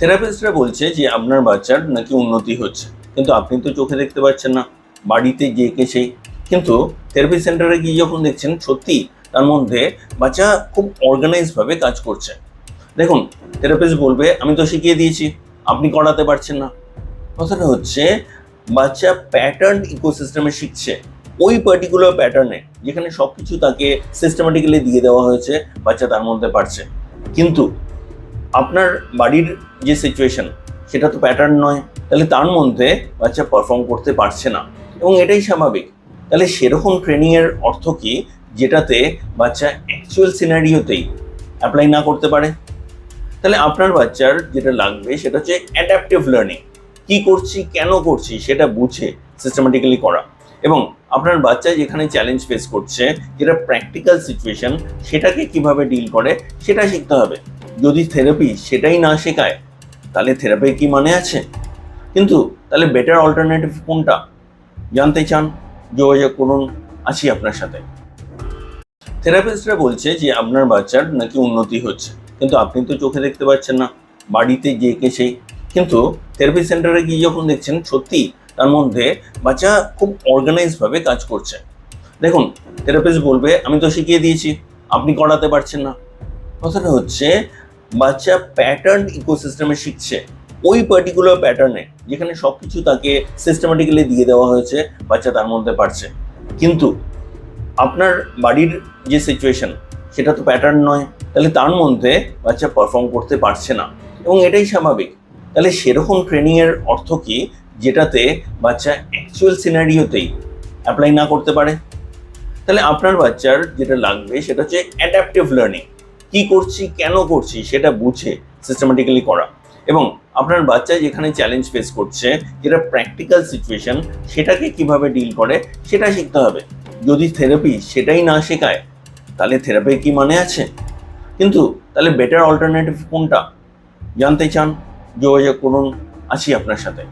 থেরাপিস্টরা বলছে যে আপনার বাচ্চার নাকি উন্নতি হচ্ছে। কিন্তু আপনি তো চোখে দেখতে পাচ্ছেন না, বাড়িতে যে কে সেই। কিন্তু থেরাপি সেন্টারে গিয়ে যখন দেখছেন, সত্যি তার মধ্যে বাচ্চা খুব অর্গানাইজভাবে কাজ করছে। দেখুন, থেরাপিস্ট বলবে, আমি তো শিখিয়ে দিয়েছি, আপনি করাতে পারছেন না। কথাটা হচ্ছে, বাচ্চা প্যাটার্ন ইকোসিস্টেমে শিখছে। ওই পার্টিকুলার প্যাটার্নে যেখানে সব কিছু তাকে সিস্টেমেটিক্যালি দিয়ে দেওয়া হয়েছে, বাচ্চা তার মধ্যে পারছে। কিন্তু আপনার বাড়ির যে সিচুয়েশন সেটা তো প্যাটার্ন নয়। তাহলে তার মধ্যে বাচ্চা পারফর্ম করতে পারছে না। এবং এটাই স্বাভাবিক। তাহলে সেরকম ট্রেনিংয়ের অর্থ কি? যেটাতে বাচ্চা অ্যাকচুয়াল সিনারিওতেই অ্যাপ্লাই না করতে পারে। তাহলে আপনার বাচ্চার যেটা লাগবে, সেটা হচ্ছে অ্যাডাপটিভ লার্নিং কি করছি, কেন করছি, সেটা বুঝে সিস্টেমেটিক্যালি করা। এবং আপনার বাচ্চা যেখানে চ্যালেঞ্জ ফেস করছে, যেটা প্র্যাকটিক্যাল সিচুয়েশন সেটাকে কীভাবে ডিল করে, সেটা শিখতে হবে। যদি থেরাপি সেটাই না শেখায়, তাহলে থেরাপির কি মানে আছে? কিন্তু তাহলে বেটার অল্টারনেটিভ কোনটা? জানতে চান, যোগাযোগ করুন আছি আপনার সাথে। থেরাপিস্টরা বলছে যে, আপনার বাচ্চার নাকি উন্নতি হচ্ছে। কিন্তু আপনি তো চোখে দেখতে পাচ্ছেন না, বাড়িতে যে কে সেই। কিন্তু থেরাপি সেন্টারে গিয়ে যখন দেখছেন, সত্যি তার মধ্যে বাচ্চা খুব অর্গানাইজভাবে কাজ করছে। দেখুন থেরাপিস্ট বলবে, আমি তো শিখিয়ে দিয়েছি, আপনি করাতে পারছেন না। কথাটা হচ্ছে বাচ্চা প্যাটার্ন ইকোসিস্টেমে শিখছে, ওই পার্টিকুলার প্যাটার্নে যেখানে সব কিছু তাকে সিস্টেমেটিক্যালি দিয়ে দেওয়া হয়েছে, বাচ্চা তার মধ্যে পারছে। কিন্তু আপনার বাড়ির যে সিচুয়েশন সেটা তো প্যাটার্ন নয়, তাহলে তার মধ্যে বাচ্চা পারফর্ম করতে পারছে না। এবং এটাই স্বাভাবিক। তাহলে সেরকম ট্রেনিংয়ের অর্থ কি, যেটাতে বাচ্চা অ্যাকচুয়াল সিনারিওতেই অ্যাপ্লাই না করতে পারে? তাহলে আপনার বাচ্চার যেটা লাগবে, সেটা হচ্ছে অ্যাডাপটিভ লার্নিং কি করছি, কেন করছি, সেটা বুঝে সিস্টেমেটিক্যালি করা। এবং আপনার বাচ্চা যেখানে চ্যালেঞ্জ ফেস করছে, যেটা প্র্যাকটিক্যাল সিচুয়েশন সেটাকে কীভাবে ডিল করে, সেটা শিখতে হবে। যদি থেরাপি সেটাই না শেখায়, তাহলে থেরাপির কি মানে আছে? কিন্তু তাহলে বেটার অল্টারনেটিভ কোনটা? জানতে চান, যোগাযোগ করুন আছি আপনার সাথে।